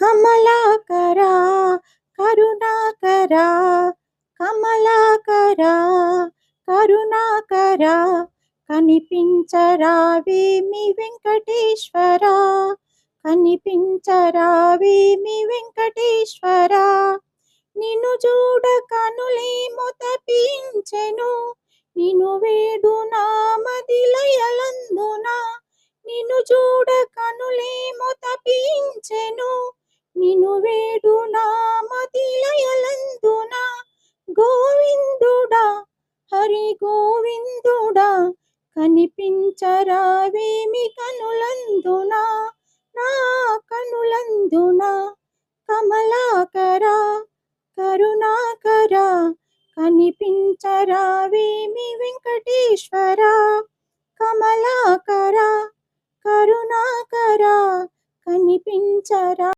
కమలాకరా కరుణాకరా కమలాకరా కరుణాకరా కనిపించరావేమి వెంకటేశ్వరా కనిపించరావేమి వెంకటేశ్వరా. నిన్ను చూడ కనులేమో తపించెను నిన్ను వేడు నామదిలయలందున నిన్ను చూడ కనులే నిను వేడు నామదిలయలందున గోవిందుడా హరి గోవిందుడా కనిపించరావేమి కనులందున? నా కనులందున? కమలాకరా కరుణాకరా కనిపించరావేమి వెంకటేశ్వర? కమలాకరా కరుణాకరా కనిపించరా